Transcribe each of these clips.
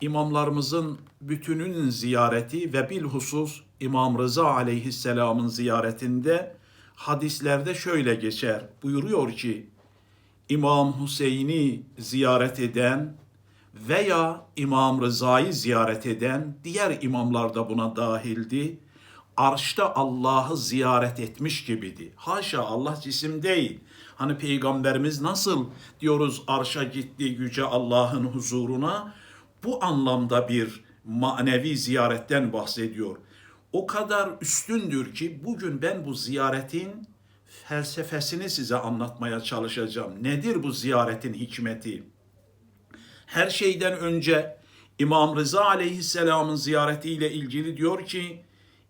imamlarımızın bütününün ziyareti ve bilhusus İmam Rıza aleyhisselamın ziyaretinde hadislerde şöyle geçer. Buyuruyor ki İmam Hüseyin'i ziyaret eden veya İmam Rıza'yı ziyaret eden diğer imamlar da buna dahildi. Arşta Allah'ı ziyaret etmiş gibiydi. Haşa Allah cisim değil. Hani peygamberimiz nasıl diyoruz arşa gitti yüce Allah'ın huzuruna bu anlamda bir manevi ziyaretten bahsediyor. O kadar üstündür ki bugün ben bu ziyaretin felsefesini size anlatmaya çalışacağım. Nedir bu ziyaretin hikmeti? Her şeyden önce İmam Rıza aleyhisselamın ziyaretiyle ilgili diyor ki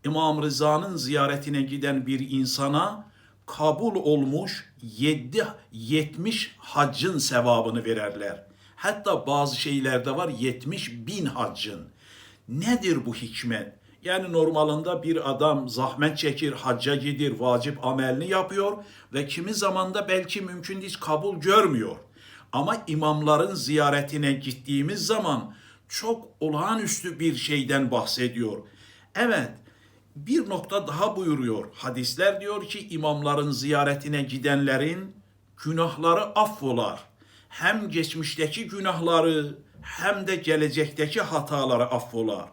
İmam Rıza'nın ziyaretine giden bir insana kabul olmuş 7 70 haccın sevabını vererler. Hatta bazı şeylerde var 70 bin haccın. Nedir bu hikmet? Yani normalinde bir adam zahmet çekir, hacca gidir, vacip amelini yapıyor ve kimi zamanda belki mümkün değil kabul görmüyor. Ama imamların ziyaretine gittiğimiz zaman çok olağanüstü bir şeyden bahsediyor. Evet, bir nokta daha buyuruyor. Hadisler diyor ki imamların ziyaretine gidenlerin günahları affolar. Hem geçmişteki günahları hem de gelecekteki hataları affolar.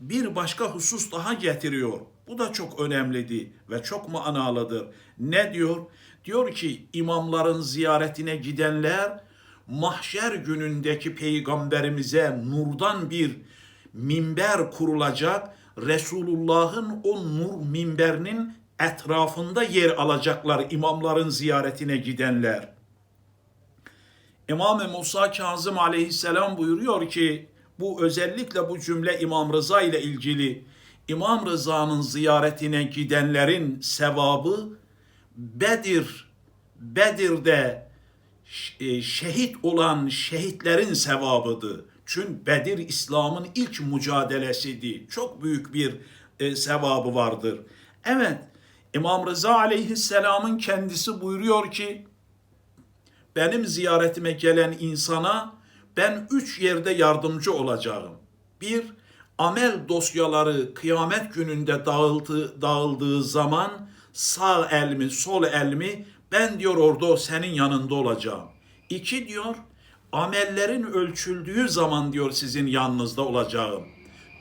Bir başka husus daha getiriyor. Bu da çok önemlidir ve çok manalıdır. Ne diyor? Diyor ki imamların ziyaretine gidenler mahşer günündeki peygamberimize nurdan bir minber kurulacak. Resulullah'ın o nur minberinin etrafında yer alacaklar imamların ziyaretine gidenler. İmam Musa Kazım aleyhisselam buyuruyor ki bu özellikle bu cümle İmam Rıza ile ilgili İmam Rıza'nın ziyaretine gidenlerin sevabı Bedir Bedir'de e, şehit olan şehitlerin sevabıdır. Çünkü Bedir İslam'ın ilk mücadelesiydi. Çok büyük bir e, sevabı vardır. Evet, İmam Rıza aleyhisselamın kendisi buyuruyor ki, benim ziyaretime gelen insana ben üç yerde yardımcı olacağım. Bir, amel dosyaları kıyamet gününde dağıldı, dağıldığı zaman sağ elmi, sol elmi ben diyor orada senin yanında olacağım. İki diyor, amellerin ölçüldüğü zaman diyor sizin yanınızda olacağım.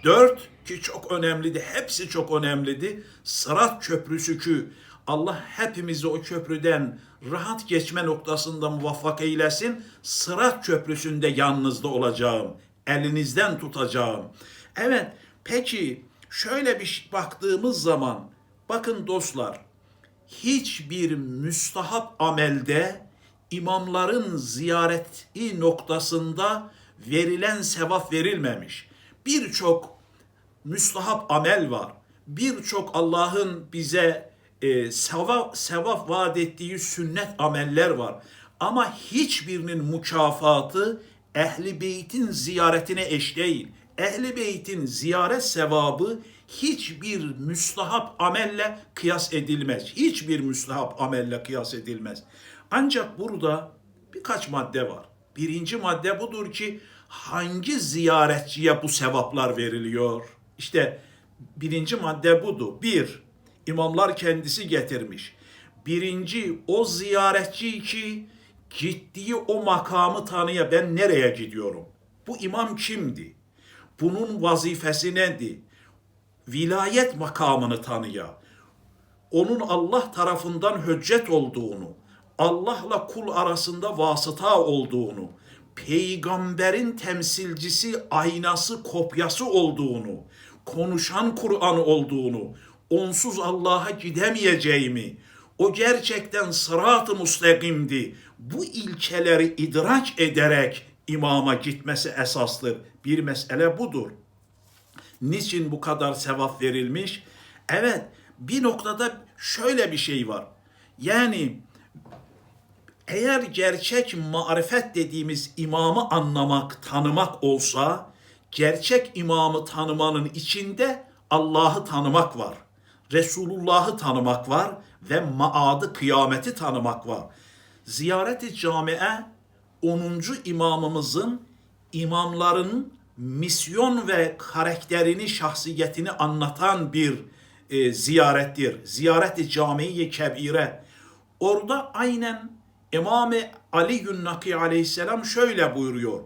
Dört ki çok önemliydi, hepsi çok önemliydi. Sırat köprüsü ki Allah hepimizi o köprüden rahat geçme noktasında muvaffak eylesin. Sırat köprüsünde yanınızda olacağım. Elinizden tutacağım. Evet, peki şöyle bir baktığımız zaman bakın dostlar hiçbir müstahap amelde imamların ziyareti noktasında verilen sevap verilmemiş. Birçok müstahap amel var. Birçok Allah'ın bize e, sevap, sevap vaat ettiği sünnet ameller var. Ama hiçbirinin mükafatı ehli beytin ziyaretine eş değil. Ehli beytin ziyaret sevabı hiçbir müstahap amelle kıyas edilmez. Hiçbir müstahap amelle kıyas edilmez. Ancak burada birkaç madde var. Birinci madde budur ki hangi ziyaretçiye bu sevaplar veriliyor? İşte birinci madde budur. Bir, imamlar kendisi getirmiş. Birinci o ziyaretçi ki gittiği o makamı tanıya ben nereye gidiyorum? Bu imam kimdi? Bunun vazifesi nedir? Vilayet makamını tanıya. Onun Allah tarafından hüccet olduğunu, Allah'la kul arasında vasıta olduğunu, peygamberin temsilcisi, aynası, kopyası olduğunu, konuşan Kur'an olduğunu, onsuz Allah'a gidemeyeceğimi, o gerçekten sırat-ı müstakimdi. Bu ilkeleri idrak ederek imama gitmesi esastır. Bir mesele budur. Niçin bu kadar sevap verilmiş? Evet, bir noktada şöyle bir şey var. Yani eğer gerçek marifet dediğimiz imamı anlamak, tanımak olsa, gerçek imamı tanımanın içinde Allah'ı tanımak var. Resulullah'ı tanımak var ve maadı kıyameti tanımak var. Ziyaret-i camiye 10. imamımızın imamların misyon ve karakterini, şahsiyetini anlatan bir e, ziyarettir. Ziyaret-i Cami-i Kebire. Orada aynen İmam Ali Yünnaki aleyhisselam şöyle buyuruyor.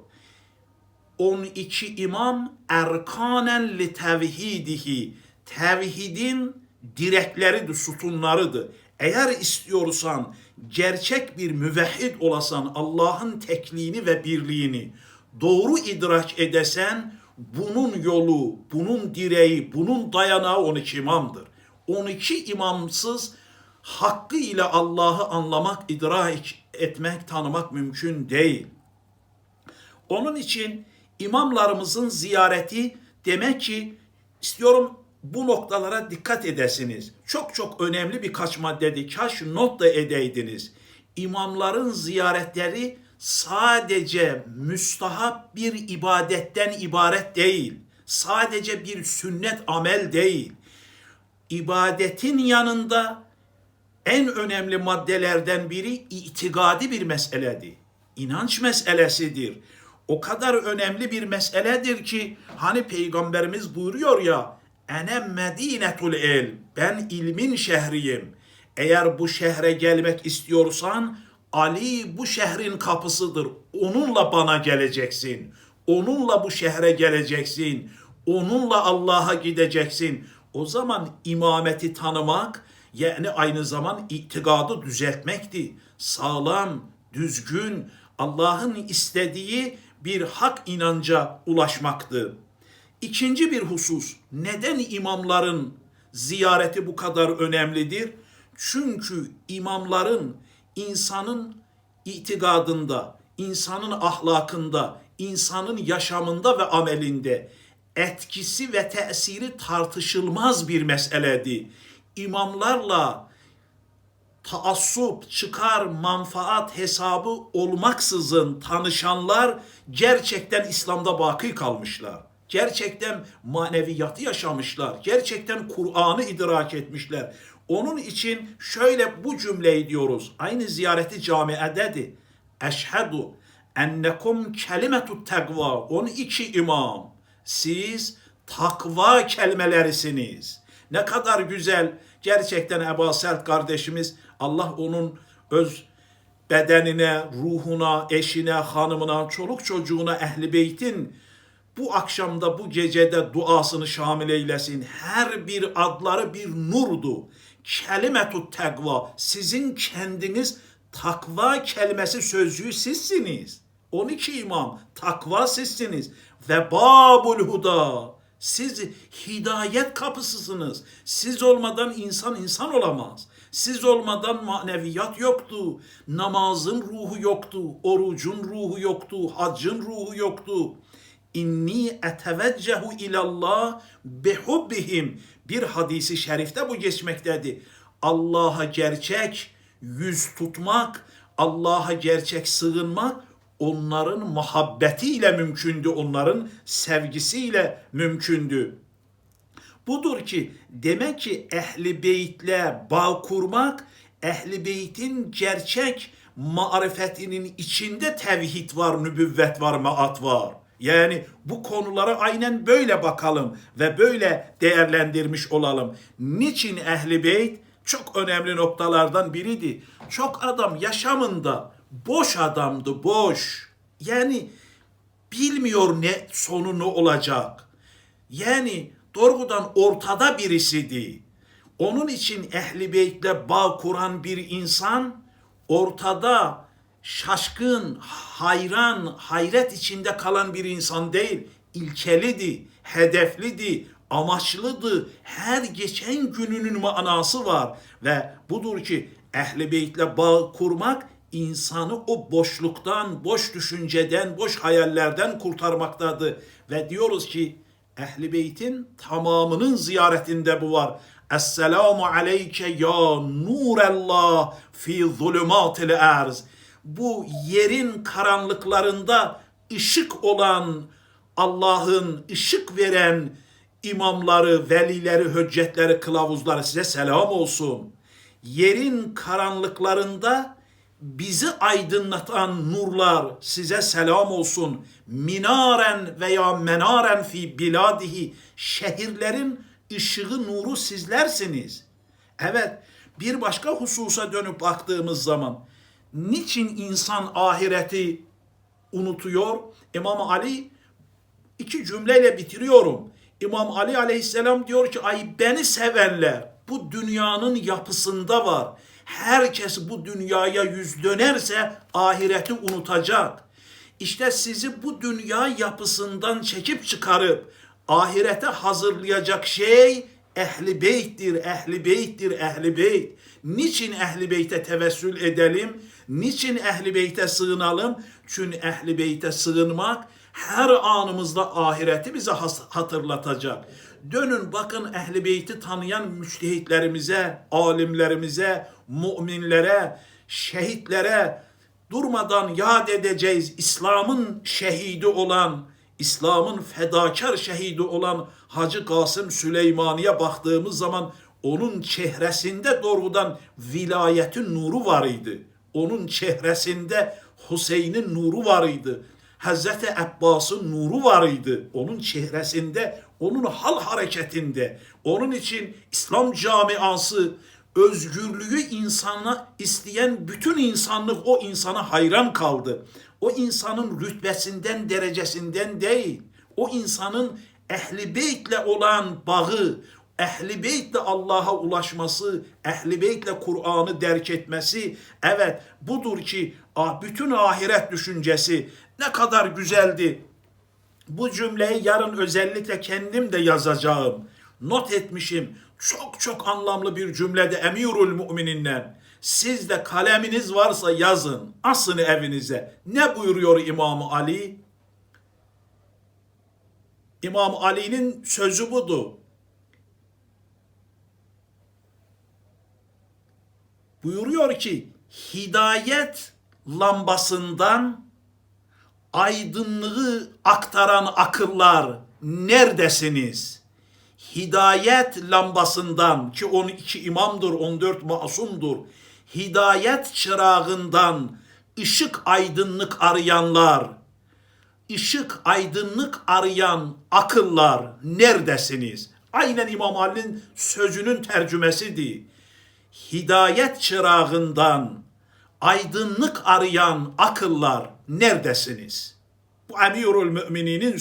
12 imam erkanen li tevhidihi. Tevhidin direkleridir, sütunlarıdır. Eğer istiyorsan gerçek bir müvehhid olasan Allah'ın tekliğini ve birliğini doğru idrak edesen bunun yolu, bunun direği, bunun dayanağı 12 imamdır. 12 imamsız hakkı ile Allah'ı anlamak, idrak etmek, tanımak mümkün değil. Onun için imamlarımızın ziyareti demek ki istiyorum bu noktalara dikkat edesiniz. Çok çok önemli birkaç maddedir. Kaş not da edeydiniz. İmamların ziyaretleri sadece müstahap bir ibadetten ibaret değil. Sadece bir sünnet amel değil. İbadetin yanında en önemli maddelerden biri itikadi bir meseledir. İnanç meselesidir. O kadar önemli bir meseledir ki hani peygamberimiz buyuruyor ya ene medinetul el ben ilmin şehriyim. Eğer bu şehre gelmek istiyorsan Ali bu şehrin kapısıdır. Onunla bana geleceksin. Onunla bu şehre geleceksin. Onunla Allah'a gideceksin. O zaman imameti tanımak yani aynı zaman itikadı düzeltmekti. Sağlam, düzgün, Allah'ın istediği bir hak inanca ulaşmaktı. İkinci bir husus, neden imamların ziyareti bu kadar önemlidir? Çünkü imamların insanın itikadında, insanın ahlakında, insanın yaşamında ve amelinde etkisi ve tesiri tartışılmaz bir meseledir. İmamlarla taassup, çıkar, manfaat hesabı olmaksızın tanışanlar gerçekten İslam'da baki kalmışlar. Gerçekten maneviyatı yaşamışlar. Gerçekten Kur'an'ı idrak etmişler. Onun için şöyle bu cümleyi diyoruz. Aynı ziyareti camiadedir. Eşhedü ennekum kelimetut tekva. 12 imam. Siz takva kelimelerisiniz. Ne kadar güzel. Gerçekten Ebu Selt kardeşimiz Allah onun öz bedenine, ruhuna, eşine, hanımına, çoluk çocuğuna, ehli beytin bu akşamda, bu gecede duasını şamil eylesin. Her bir adları bir nurdu. Kelimetut tekva. Sizin kendiniz takva kelimesi sözcüğü sizsiniz. 12 imam takva sizsiniz. Ve babul huda. Siz hidayet kapısısınız. Siz olmadan insan insan olamaz. Siz olmadan maneviyat yoktu. Namazın ruhu yoktu. Orucun ruhu yoktu. Haccın ruhu yoktu. İnni eteveccehu ilallah bihubbihim. Bir hadisi şerifte bu geçmektedir. Allah'a gerçek yüz tutmak, Allah'a gerçek sığınmak onların muhabbetiyle mümkündü, onların sevgisiyle mümkündü. Budur ki demek ki ehli beytle bağ kurmak, ehli beytin gerçek marifetinin içinde tevhid var, nübüvvet var, maat var. Yani bu konulara aynen böyle bakalım ve böyle değerlendirmiş olalım. Niçin ehli beyt? Çok önemli noktalardan biriydi. Çok adam yaşamında boş adamdı, boş. Yani bilmiyor ne sonu ne olacak. Yani doğrudan ortada birisiydi. Onun için ehli beytle bağ kuran bir insan ortada şaşkın, hayran, hayret içinde kalan bir insan değil. İlkelidi, hedeflidi, amaçlıdı. Her geçen gününün manası var ve budur ki ehli beytle bağ kurmak insanı o boşluktan, boş düşünceden, boş hayallerden kurtarmaktadır. Ve diyoruz ki Ehli Beyt'in tamamının ziyaretinde bu var. Esselamu aleyke ya nurallah fi zulümatil erz. Bu yerin karanlıklarında ışık olan Allah'ın ışık veren imamları, velileri, hüccetleri, kılavuzları size selam olsun. Yerin karanlıklarında bizi aydınlatan nurlar size selam olsun. Minaren veya menaren fi biladihi şehirlerin ışığı nuru sizlersiniz. Evet bir başka hususa dönüp baktığımız zaman niçin insan ahireti unutuyor? İmam Ali iki cümleyle bitiriyorum. İmam Ali aleyhisselam diyor ki ay beni sevenler bu dünyanın yapısında var. Herkes bu dünyaya yüz dönerse ahireti unutacak. İşte sizi bu dünya yapısından çekip çıkarıp ahirete hazırlayacak şey ehli beyttir, ehli beyttir, ehli beyt. Niçin ehli beyte tevessül edelim? Niçin ehli beyte sığınalım? Çünkü ehli beyte sığınmak her anımızda ahireti bize hatırlatacak. Dönün bakın ehli beyti tanıyan müçtehitlerimize, alimlerimize, müminlere, şehitlere durmadan yad edeceğiz. İslam'ın şehidi olan, İslam'ın fedakar şehidi olan Hacı Kasım Süleymani'ye baktığımız zaman onun çehresinde doğrudan vilayetin nuru var idi. Onun çehresinde Hüseyin'in nuru var idi. Hazreti Abbas'ın nuru var idi. Onun çehresinde, onun hal hareketinde. Onun için İslam camiası özgürlüğü insana isteyen bütün insanlık o insana hayran kaldı. O insanın rütbesinden, derecesinden değil. O insanın ehli beytle olan bağı, ehli beytle Allah'a ulaşması, ehli beytle Kur'an'ı derk etmesi, evet budur ki ah, bütün ahiret düşüncesi ne kadar güzeldi. Bu cümleyi yarın özellikle kendim de yazacağım. Not etmişim. Çok çok anlamlı bir cümlede Emirül Mümininden. Siz de kaleminiz varsa yazın. Asın evinize. Ne buyuruyor İmam Ali? İmam Ali'nin sözü budur. Buyuruyor ki hidayet lambasından aydınlığı aktaran akıllar neredesiniz? Hidayet lambasından ki 12 imamdır, 14 masumdur. Hidayet çırağından ışık aydınlık arayanlar, ışık aydınlık arayan akıllar neredesiniz? Aynen İmam Ali'nin sözünün tercümesidir. Hidayet çırağından aydınlık arayan akıllar neredesiniz? Bu Emirül Mümininin